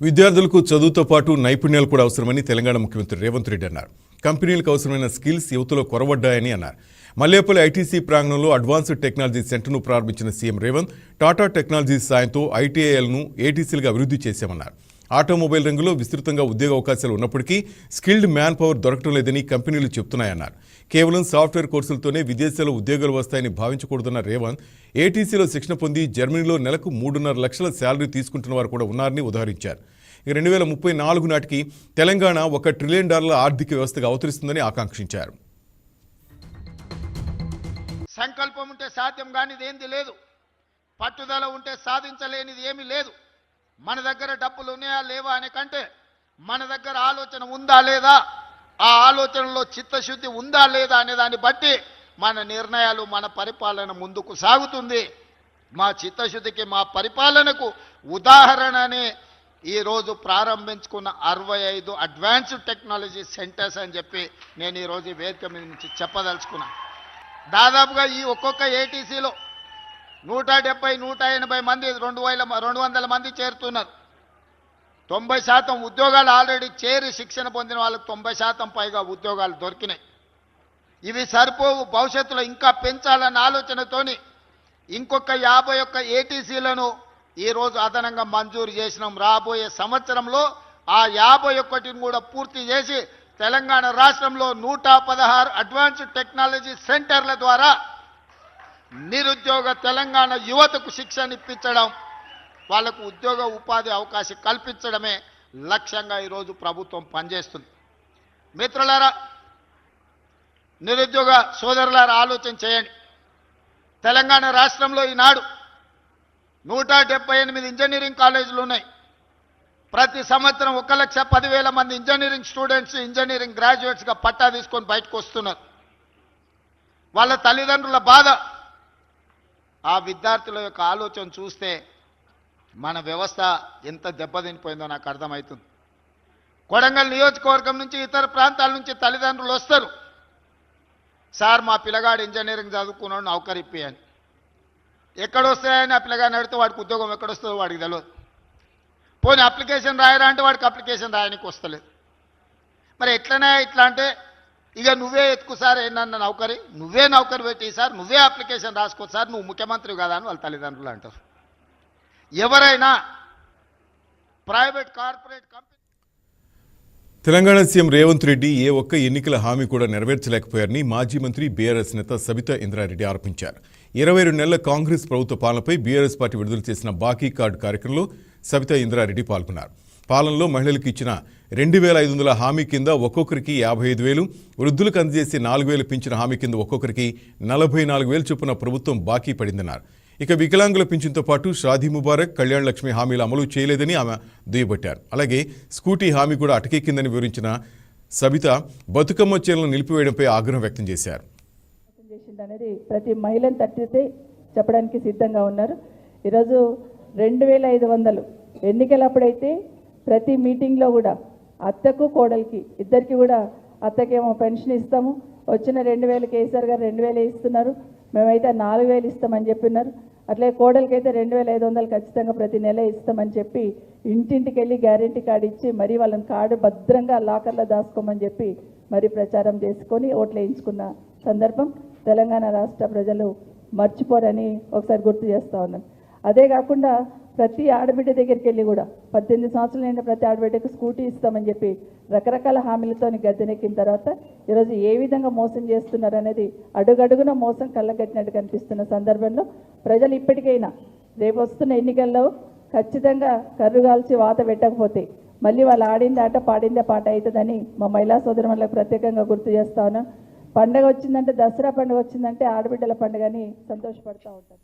విద్యార్థులకు చదువుతో పాటు నైపుణ్యాలు కూడా అవసరమని తెలంగాణ ముఖ్యమంత్రి రేవంత్ రెడ్డి అన్నారు. కంపెనీలకు అవసరమైన స్కిల్స్ యువతలో కొరవడ్డాయని అన్నారు. మల్లేపల్లి ఐటీసీ ప్రాంగణంలో అడ్వాన్స్డ్ టెక్నాలజీ సెంటర్ను ప్రారంభించిన సీఎం రేవంత్ టాటా టెక్నాలజీ సాయంతో ఐటీఐఎల్ను ఏటీసీలుగా అభివృద్ధి చేశామన్నారు. ఆటోమొబైల్ రంగంలో విస్తృతంగా ఉద్యోగ అవకాశాలు ఉన్నప్పటికీ స్కిల్డ్ మ్యాన్ పవర్ దొరకడం లేదని కంపెనీలు చెప్తున్నాయన్నారు. కేవలం సాఫ్ట్వేర్ కోర్సులతోనే విదేశాల్లో ఉద్యోగాలు వస్తాయని భావించకూడదన్న రేవంత్ ఏటీసీలో శిక్షణ పొంది జర్మనీలో నెలకు మూడున్నర లక్షల శాలరీ తీసుకుంటున్న వారు కూడా ఉన్నారని ఉదాహరించారు. ఇక రెండు వేల ముప్పై నాలుగు నాటికి తెలంగాణ ఒక ట్రిలియన్ డాలర్ల ఆర్థిక వ్యవస్థగా అవతరిస్తుందని ఆకాంక్షించారు. సంకల్పం ఉంటే సాధ్యం కానిది ఏంది లేదు. పట్టుదల ఉంటే సాధించలేనిది ఏమీ లేదు. మన దగ్గర డబ్బులు ఉన్నాయా లేవా అనే కంటే మన దగ్గర ఆలోచన ఉందా లేదా? ఆ ఆలోచనలో చిత్తశుద్ధి ఉందా లేదా అనే దాన్ని బట్టి మన నిర్ణయాలు మన పరిపాలన ముందుకు సాగుతుంది. మా చిత్తశుద్ధికి మా పరిపాలనకు ఉదాహరణనే ఈరోజు ప్రారంభించుకున్న అరవై ఐదు అడ్వాన్స్డ్ టెక్నాలజీ సెంటర్స్ అని చెప్పి నేను ఈరోజు వేదిక మీద నుంచి చెప్పదలుచుకున్నాను దాదాపుగా ఈ ఒక్కొక్క ఏటీసీలో నూట డెబ్బై నూట ఎనభై మంది రెండు వేల రెండు వందల మంది చేరుతున్నారు. తొంభై శాతం ఉద్యోగాలు ఆల్రెడీ చేరి శిక్షణ పొందిన వాళ్ళకి తొంభై శాతం పైగా ఉద్యోగాలు దొరికినాయి. ఇవి సరిపోవు భవిష్యత్తులో ఇంకా పెంచాలన్న ఆలోచనతోని ఇంకొక యాభై ఒక్క ఏటీసీలను ఈరోజు అదనంగా మంజూరు చేసినాం. రాబోయే సంవత్సరంలో ఆ యాభై ఒక్కటిని కూడా పూర్తి చేసి తెలంగాణ రాష్ట్రంలో నూట పదహారు అడ్వాన్స్డ్ టెక్నాలజీ సెంటర్ల ద్వారా నిరుద్యోగ తెలంగాణ యువతకు శిక్షణ ఇప్పించడం వాళ్ళకు ఉద్యోగ ఉపాధి అవకాశం కల్పించడమే లక్ష్యంగా ఈరోజు ప్రభుత్వం పనిచేస్తుంది. మిత్రులారా నిరుద్యోగ సోదరులారా ఆలోచన చేయండి. తెలంగాణ రాష్ట్రంలో ఈనాడు నూట డెబ్బై ఎనిమిది ఇంజనీరింగ్ కాలేజీలు ఉన్నాయి. ప్రతి సంవత్సరం ఒక లక్ష పదివేల మంది ఇంజనీరింగ్ స్టూడెంట్స్ ఇంజనీరింగ్ గ్రాడ్యుయేట్స్గా పట్టా తీసుకొని బయటకు వస్తున్నారు. వాళ్ళ తల్లిదండ్రుల బాధ ఆ విద్యార్థుల యొక్క ఆలోచన చూస్తే మన వ్యవస్థ ఎంత దెబ్బతినిపోయిందో నాకు అర్థమవుతుంది. కొడంగల్ నియోజకవర్గం నుంచి ఇతర ప్రాంతాల నుంచి తల్లిదండ్రులు వస్తారు. సార్ మా పిల్లగాడు ఇంజనీరింగ్ చదువుకున్నాడు నౌకరిప్పి అని ఎక్కడొస్తాయని ఆ పిల్లగాడిని అడిగితే వాడికి ఉద్యోగం ఎక్కడొస్తుందో వాడికి తెలియదు పోనీ అప్లికేషన్ రాయరా అంటే వాడికి అప్లికేషన్ రాయడానికి వస్తలేదు. మరి ఎట్లనే ఇట్లా అంటే ఇక నువ్వే ఎత్తుకు సార్ ఏంటన్న నౌకరి? నువ్వే నౌకరి పెట్టి సార్ నువ్వే అప్లికేషన్ రాసుకో సార్ నువ్వు ముఖ్యమంత్రి కదా అని వాళ్ళ తల్లిదండ్రులు అంటారు. ఎవరైనా private corporate company Telangana CM Revanth Reddy ఏ ఒక్క ఎన్నికల హామీ కూడా నెరవేర్చలేకపోయారని మాజీ మంత్రి బీఆర్ఎస్ నేత సబితా ఇంద్రారెడ్డి ఆరోపించారు. ఇరవై రెండు నెలల కాంగ్రెస్ ప్రభుత్వ పాలనపై బీఆర్ఎస్ పార్టీ విడుదల చేసిన బాకీ కార్డు కార్యక్రమంలో సబితా ఇంద్రారెడ్డి పాల్గొన్నారు. పాలనలో మహిళలకు ఇచ్చిన రెండు వేల ఐదు వందల హామీ కింద ఒక్కొక్కరికి యాభై ఐదు వేలు వృద్ధులకు అందజేసి నాలుగు వేలు పింఛన హామీ కింద ఒక్కొక్కరికి నలభై నాలుగు వేలు చొప్పున ప్రభుత్వం బాకీ పడిందన్నారు. ఇక వికలాంగుల పింఛన్తో పాటు షాదీ ముబారక్ కళ్యాణ్ లక్ష్మి హామీలు అమలు చేయలేదని ఆమె దుయ్యబట్టారు. అలాగే స్కూటీ హామీ కూడా అటకెక్కిందని వివరించిన సబిత బతుకమ్మ చీరలను నిలిపివేయడంపై ఆగ్రహం వ్యక్తం చేశారు. అనేది ప్రతి మహిళను తట్టితే చెప్పడానికి సిద్ధంగా ఉన్నారు. ఈరోజు రెండు వేల ఐదు వందలు ఎన్నికలప్పుడైతే ప్రతి మీటింగ్లో కూడా అత్తకు కోడలికి ఇద్దరికి కూడా అత్తకేమో పెన్షన్ ఇస్తాము. వచ్చిన రెండు వేలు కేసీఆర్ గారు రెండు వేలు ఇస్తున్నారు. మేమైతే నాలుగు వేలు ఇస్తామని చెప్పినారు అట్లే కోడలికి అయితే రెండు వేల ఐదు వందలు ఖచ్చితంగా ప్రతి నెల ఇస్తామని చెప్పి ఇంటింటికి వెళ్ళి గ్యారెంటీ కార్డు ఇచ్చి మరీ వాళ్ళని కార్డు భద్రంగా లాకర్లో దాచుకోమని చెప్పి మరి ప్రచారం చేసుకొని ఓట్లు వేయించుకున్న సందర్భం తెలంగాణ రాష్ట్ర ప్రజలు మర్చిపోరని ఒకసారి గుర్తు చేస్తూ ఉన్నాను. అదే కాకుండా ప్రతి ఆడబిడ్డ దగ్గరికి వెళ్ళి కూడా పద్దెనిమిది సంవత్సరాలు అయిన ప్రతి ఆడబిడ్డకు స్కూటీ ఇస్తామని చెప్పి రకరకాల హామీలతో గద్దెనెక్కిన తర్వాత ఈరోజు ఏ విధంగా మోసం చేస్తున్నారు అనేది అడుగడుగున మోసం కళ్ళగట్టినట్టు కనిపిస్తున్న సందర్భంలో ప్రజలు ఇప్పటికైనా రేపు వస్తున్న ఎన్నికల్లో ఖచ్చితంగా కర్రుగాల్చి వాత పెట్టకపోతే మళ్ళీ వాళ్ళు ఆడింది ఆట పాడిందే పాట అవుతుందని మా మహిళా సోదరులకు ప్రత్యేకంగా గుర్తు చేస్తా ఉన్నాం. పండగ వచ్చిందంటే దసరా పండుగ వచ్చిందంటే ఆడబిడ్డల పండుగని సంతోషపడుతూ ఉంటారు.